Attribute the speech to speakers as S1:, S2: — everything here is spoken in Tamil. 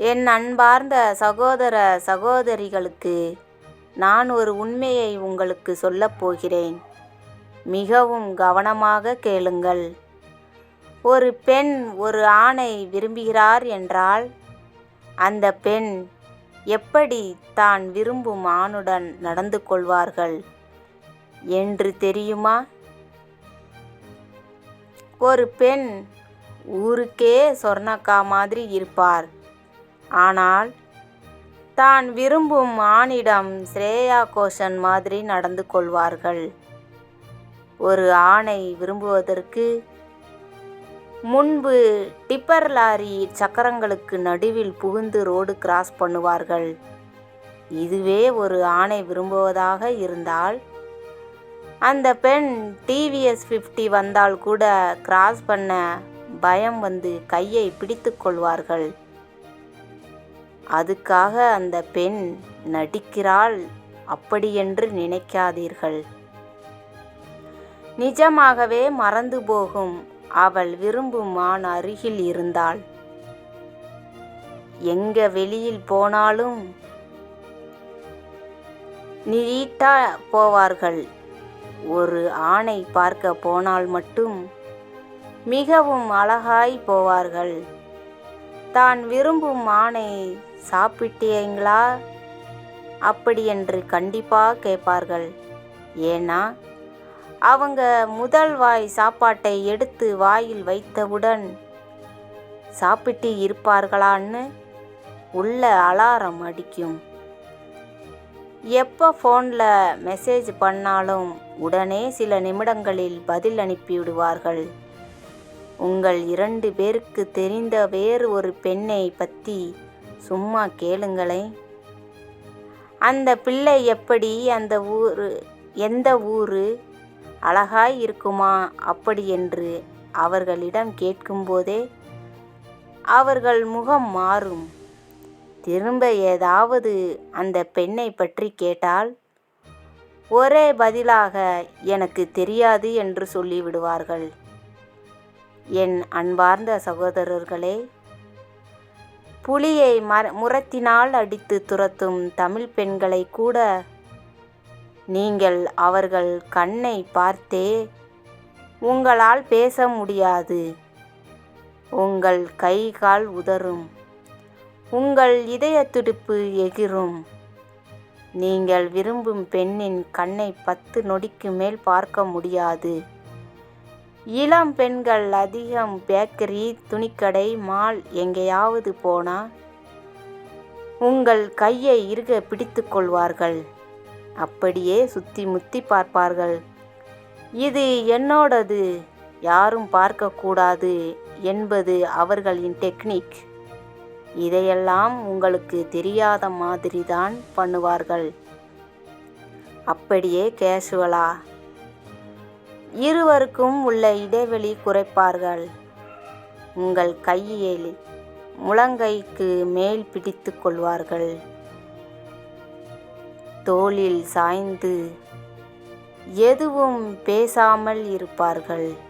S1: என் அன்பார்ந்த சகோதர சகோதரிகளுக்கு நான் ஒரு உண்மையை உங்களுக்கு சொல்லப் போகிறேன். மிகவும் கவனமாக கேளுங்கள். ஒரு பெண் ஒரு ஆணை விரும்புகிறார் என்றால் அந்த பெண் எப்படி தான் விரும்பும் ஆணுடன் நடந்து கொள்வார்கள் என்று தெரியுமா? ஒரு பெண் ஊருக்கே சொர்ணக்கா மாதிரி இருப்பார். ஆனால் தான் விரும்பும் ஆணிடம் ஸ்ரேயா கோஷன் மாதிரி நடந்து கொள்வார்கள். ஒரு ஆணை விரும்புவதற்கு முன்பு டிப்பர் லாரி சக்கரங்களுக்கு நடுவில் புகுந்து ரோடு கிராஸ் பண்ணுவார்கள். இதுவே ஒரு ஆணை விரும்புவதாக இருந்தால் அந்த பெண் டிவிஎஸ் ஃபிஃப்டி வந்தால் கூட கிராஸ் பண்ண பயம் வந்து கையை பிடித்து கொள்வார்கள். அதுக்காக அந்த பெண் நடிக்கிறாள் அப்படியென்று நினைக்காதீர்கள். நிஜமாகவே மறந்து போகும் அவள் விரும்பும் மான் அருகில் இருந்தாள். எங்க வெளியில் போனாலும் நீட்டா போவார்கள். ஒரு ஆணை பார்க்க போனால் மட்டும் மிகவும் அழகாய் போவார்கள். தான் விரும்பும் மானை சாப்பிட்டீங்களா? அப்படி என்று கண்டிப்பாக கேட்பார்கள். ஏன்னா அவங்க முதல் வாய் சாப்பாட்டை எடுத்து வாயில் வைத்தவுடன் சாப்பிட்டு இருப்பார்களான்னு உள்ள அலாரம் அடிக்கும். எப்போ ஃபோனில் மெசேஜ் பண்ணாலும் உடனே சில நிமிடங்களில் பதில் அனுப்பிவிடுவார்கள். உங்கள் இரண்டு பேருக்கு தெரிந்த வேறு ஒரு பெண்ணை பற்றி சும்மா கேளுங்களேன் அந்த பிள்ளை எப்படி அந்த ஊர் எந்த ஊர் அழகாய் இருக்குமா அப்படி என்று அவர்களிடம் கேட்கும்போதே அவர்கள் முகம் மாறும். திரும்ப ஏதாவது அந்த பெண்ணை பற்றி கேட்டால் ஒரே பதிலாக எனக்கு தெரியாது என்று சொல்லிவிடுவார்கள். என் அன்பார்ந்த சகோதரர்களே புலியை மர முரத்தினால் அடித்து துரத்தும் தமிழ் பெண்களை கூட நீங்கள் அவர்கள் கண்ணை பார்த்தே உங்களால் பேச முடியாது. உங்கள் கை கால் உதறும். உங்கள் இதய துடிப்பு எகிரும். நீங்கள் விரும்பும் பெண்ணின் கண்ணை பத்து நொடிக்கு மேல் பார்க்க முடியாது. இளம் பெண்கள் அதிகம் பேக்கரி துணிக்கடை மால் எங்கேயாவது போனால் உங்கள் கையை இருக பிடித்து கொள்வார்கள். அப்படியே சுத்தி முத்தி பார்ப்பார்கள். இது என்னோடது? யாரும் பார்க்கக்கூடாது என்பது அவர்களின் டெக்னிக் இதையெல்லாம் உங்களுக்கு தெரியாத மாதிரி தான் பண்ணுவார்கள். அப்படியே கேஷுவலா இருவருக்கும் உள்ள இடைவெளி குறைப்பார்கள். உங்கள் கையில் முழங்கைக்கு மேல் பிடித்து கொள்வார்கள். தோளில் சாய்ந்து எதுவும் பேசாமல் இருப்பார்கள்.